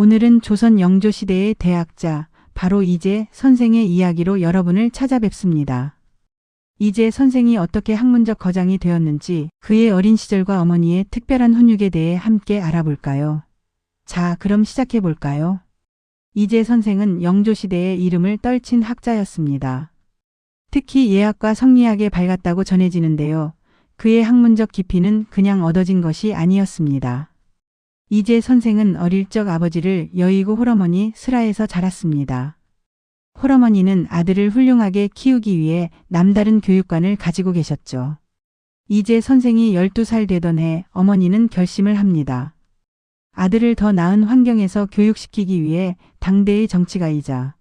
오늘은 조선 영조시대의 대학자, 바로 이재 선생의 이야기로 여러분을 찾아뵙습니다. 이재 선생이 어떻게 학문적 거장이 되었는지 그의 어린 시절과 어머니의 특별한 훈육에 대해 함께 알아볼까요? 자, 그럼 시작해 볼까요? 이재 선생은 영조시대의 이름을 떨친 학자였습니다. 특히 예학과 성리학에 밝았다고 전해지는데요. 그의 학문적 깊이는 그냥 얻어진 것이 아니었습니다. 이재 선생은 어릴 적 아버지를 여의고 홀어머니 슬하에서 자랐습니다. 홀어머니는 아들을 훌륭하게 키우기 위해 남다른 교육관을 가지고 계셨죠. 이재 선생이 12살 되던 해 어머니는 결심을 합니다. 아들을 더 나은 환경에서 교육시키기 위해 당대의 정치가이자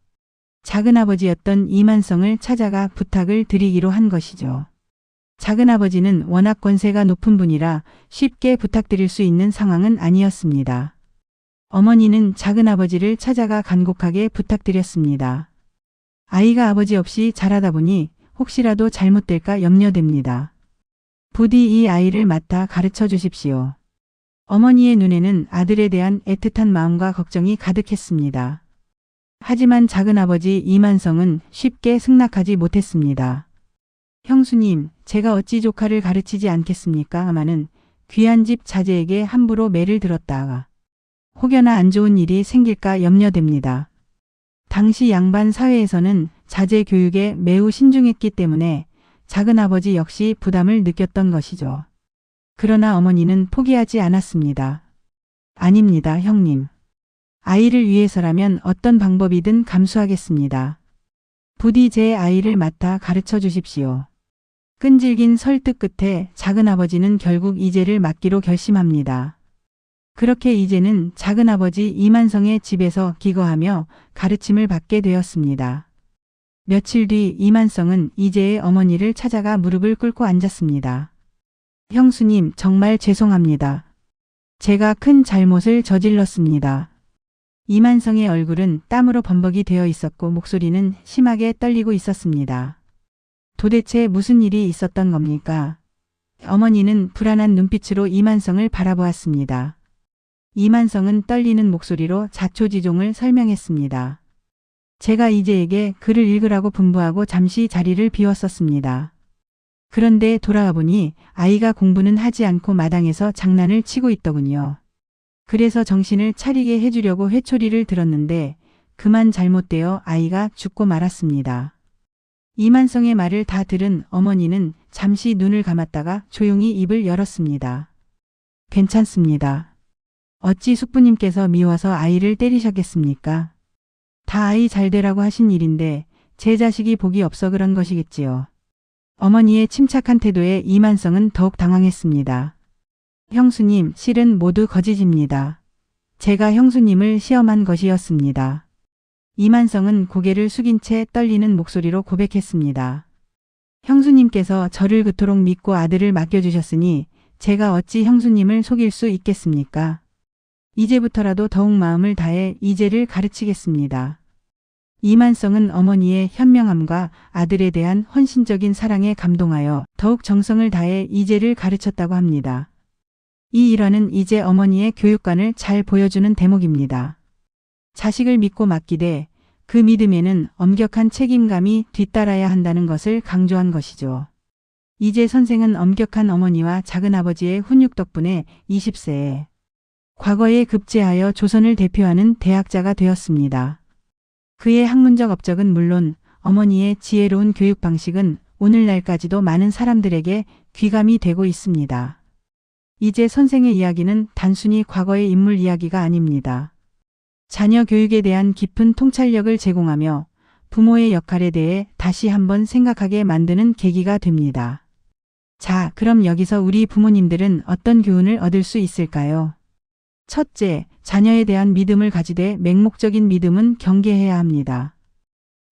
작은아버지였던 이만성을 찾아가 부탁을 드리기로 한 것이죠. 작은아버지는 워낙 권세가 높은 분이라 쉽게 부탁드릴 수 있는 상황은 아니었습니다. 어머니는 작은아버지를 찾아가 간곡하게 부탁드렸습니다. 아이가 아버지 없이 자라다 보니 혹시라도 잘못될까 염려됩니다. 부디 이 아이를 맡아 가르쳐 주십시오. 어머니의 눈에는 아들에 대한 애틋한 마음과 걱정이 가득했습니다. 하지만 작은아버지 이만성은 쉽게 승낙하지 못했습니다. 형수님, 제가 어찌 조카를 가르치지 않겠습니까? 아마는 귀한 집 자제에게 함부로 매를 들었다가 혹여나 안 좋은 일이 생길까 염려됩니다. 당시 양반 사회에서는 자제 교육에 매우 신중했기 때문에 작은아버지 역시 부담을 느꼈던 것이죠. 그러나 어머니는 포기하지 않았습니다. 아닙니다, 형님. 아이를 위해서라면 어떤 방법이든 감수하겠습니다. 부디 제 아이를 맡아 가르쳐 주십시오. 끈질긴 설득 끝에 작은아버지는 결국 이재를 맡기로 결심합니다. 그렇게 이재는 작은아버지 이만성의 집에서 기거하며 가르침을 받게 되었습니다. 며칠 뒤 이만성은 이재의 어머니를 찾아가 무릎을 꿇고 앉았습니다. 형수님, 정말 죄송합니다. 제가 큰 잘못을 저질렀습니다. 이만성의 얼굴은 땀으로 범벅이 되어 있었고 목소리는 심하게 떨리고 있었습니다. 도대체 무슨 일이 있었던 겁니까? 어머니는 불안한 눈빛으로 이만성을 바라보았습니다. 이만성은 떨리는 목소리로 자초지종을 설명했습니다. 제가 이제에게 글을 읽으라고 분부하고 잠시 자리를 비웠었습니다. 그런데 돌아와 보니 아이가 공부는 하지 않고 마당에서 장난을 치고 있더군요. 그래서 정신을 차리게 해주려고 회초리를 들었는데 그만 잘못되어 아이가 죽고 말았습니다. 이만성의 말을 다 들은 어머니는 잠시 눈을 감았다가 조용히 입을 열었습니다. 괜찮습니다. 어찌 숙부님께서 미워서 아이를 때리셨겠습니까? 다 아이 잘 되라고 하신 일인데 제 자식이 복이 없어 그런 것이겠지요. 어머니의 침착한 태도에 이만성은 더욱 당황했습니다. 형수님, 실은 모두 거짓입니다. 제가 형수님을 시험한 것이었습니다. 이만성은 고개를 숙인 채 떨리는 목소리로 고백했습니다. 형수님께서 저를 그토록 믿고 아들을 맡겨주셨으니 제가 어찌 형수님을 속일 수 있겠습니까? 이제부터라도 더욱 마음을 다해 이제를 가르치겠습니다. 이만성은 어머니의 현명함과 아들에 대한 헌신적인 사랑에 감동하여 더욱 정성을 다해 이제를 가르쳤다고 합니다. 이 일화는 이제 어머니의 교육관을 잘 보여주는 대목입니다. 자식을 믿고 맡기되 그 믿음에는 엄격한 책임감이 뒤따라야 한다는 것을 강조한 것이죠. 이제 선생은 엄격한 어머니와 작은아버지의 훈육 덕분에 20세에 과거에 급제하여 조선을 대표하는 대학자가 되었습니다. 그의 학문적 업적은 물론 어머니의 지혜로운 교육 방식은 오늘날까지도 많은 사람들에게 귀감이 되고 있습니다. 이제 선생의 이야기는 단순히 과거의 인물 이야기가 아닙니다. 자녀 교육에 대한 깊은 통찰력을 제공하며 부모의 역할에 대해 다시 한번 생각하게 만드는 계기가 됩니다. 자, 그럼 여기서 우리 부모님들은 어떤 교훈을 얻을 수 있을까요? 첫째, 자녀에 대한 믿음을 가지되 맹목적인 믿음은 경계해야 합니다.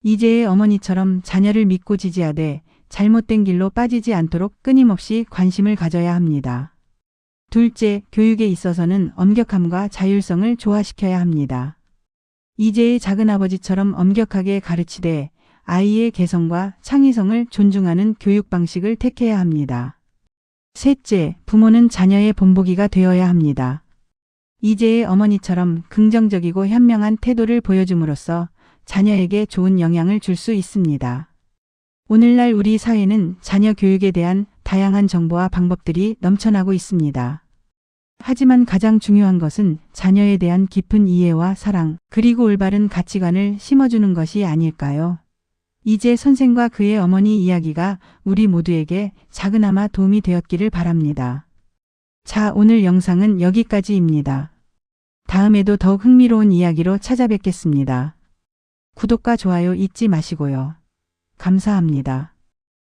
이제의 어머니처럼 자녀를 믿고 지지하되 잘못된 길로 빠지지 않도록 끊임없이 관심을 가져야 합니다. 둘째, 교육에 있어서는 엄격함과 자율성을 조화시켜야 합니다. 이제의 작은아버지처럼 엄격하게 가르치되 아이의 개성과 창의성을 존중하는 교육 방식을 택해야 합니다. 셋째, 부모는 자녀의 본보기가 되어야 합니다. 이제의 어머니처럼 긍정적이고 현명한 태도를 보여줌으로써 자녀에게 좋은 영향을 줄 수 있습니다. 오늘날 우리 사회는 자녀 교육에 대한 다양한 정보와 방법들이 넘쳐나고 있습니다. 하지만 가장 중요한 것은 자녀에 대한 깊은 이해와 사랑, 그리고 올바른 가치관을 심어주는 것이 아닐까요? 이제 선생과 그의 어머니 이야기가 우리 모두에게 작은아마 도움이 되었기를 바랍니다. 자, 오늘 영상은 여기까지입니다. 다음에도 더욱 흥미로운 이야기로 찾아뵙겠습니다. 구독과 좋아요 잊지 마시고요. 감사합니다.